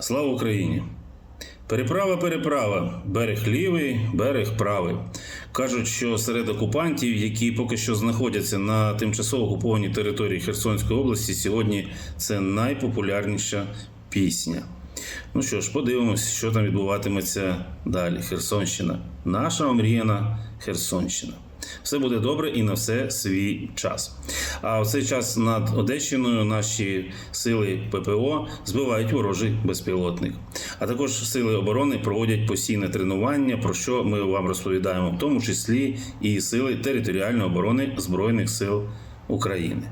Слава Україні! Переправа, переправа, берег лівий, берег правий. Кажуть, що серед окупантів, які поки що знаходяться на тимчасово окупованій території Херсонської області, сьогодні це найпопулярніша пісня. Ну що ж, подивимось, що там відбуватиметься далі. Херсонщина, наша омріяна Херсонщина. Все буде добре і на все свій час. А в цей час над Одещиною наші сили ППО збивають ворожий безпілотник. А також сили оборони проводять постійне тренування, про що ми вам розповідаємо, в тому числі і сили територіальної оборони Збройних сил України.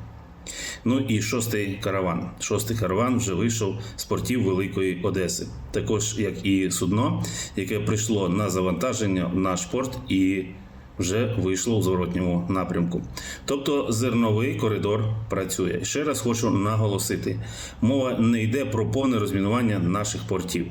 Ну і шостий караван. Шостий караван вже вийшов з портів Великої Одеси, також як і судно, яке прийшло на завантаження в наш порт і вже вийшло у зворотньому напрямку. Тобто зерновий коридор працює. Ще раз хочу наголосити: мова не йде про повне розмінування наших портів.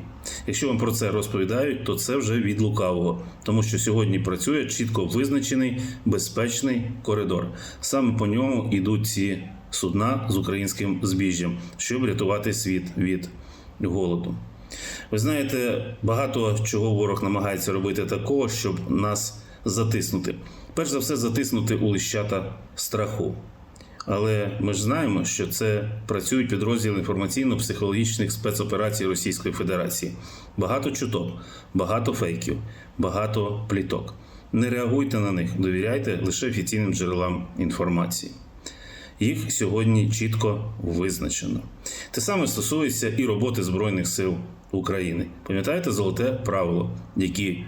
Якщо вам про це розповідають, то це вже від лукавого, тому що сьогодні працює чітко визначений безпечний коридор. Саме по ньому йдуть ці судна з українським збіжжям, щоб рятувати світ від голоду. Ви знаєте, багато чого ворог намагається робити такого, щоб нас затиснути. Перш за все, затиснути у лищата страху. Але ми ж знаємо, що це працюють підрозділи інформаційно-психологічних спецоперацій Російської Федерації. Багато чуток, багато фейків, багато пліток. Не реагуйте на них, довіряйте лише офіційним джерелам інформації. Їх сьогодні чітко визначено. Те саме стосується і роботи Збройних сил України. Пам'ятаєте золоте правило, які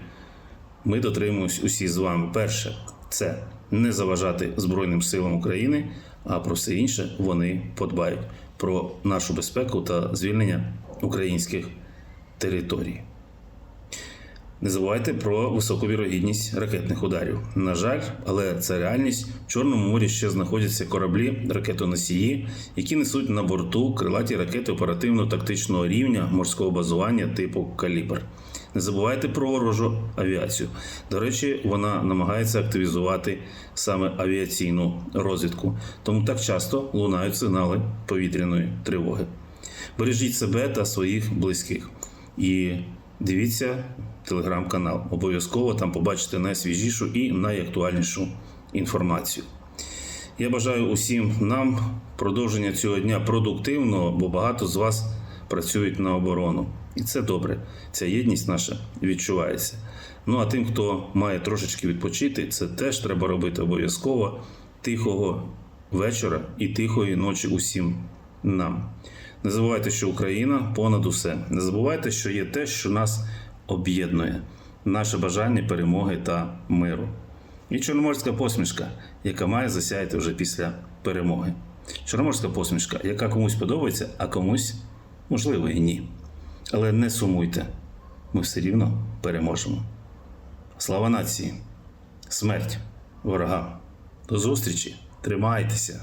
ми дотримуємось усі з вами. Перше це не заважати Збройним силам України, а про все інше вони подбають про нашу безпеку та звільнення українських територій. Не забувайте про високу вірогідність ракетних ударів. На жаль, але це реальність. В Чорному морі ще знаходяться кораблі, ракетоносії, які несуть на борту крилаті ракети оперативно-тактичного рівня морського базування типу Калібр. Не забувайте про ворожу авіацію. До речі, вона намагається активізувати саме авіаційну розвідку, тому так часто лунають сигнали повітряної тривоги. Бережіть себе та своїх близьких. І дивіться телеграм-канал. Обов'язково там побачите найсвіжішу і найактуальнішу інформацію. Я бажаю усім нам продовження цього дня продуктивного, бо багато з вас працюють на оборону. І це добре. Ця єдність наша відчувається. Ну а тим, хто має трошечки відпочити, це теж треба робити обов'язково тихого вечора і тихої ночі усім нам. Не забувайте, що Україна понад усе. Не забувайте, що є те, що нас об'єднує, наше бажання перемоги та миру. І чорноморська посмішка, яка має засяяти вже після перемоги. Чорноморська посмішка, яка комусь подобається, а комусь, можливо, і ні. Але не сумуйте, ми все рівно переможемо. Слава нації! Смерть ворогам! До зустрічі! Тримайтеся!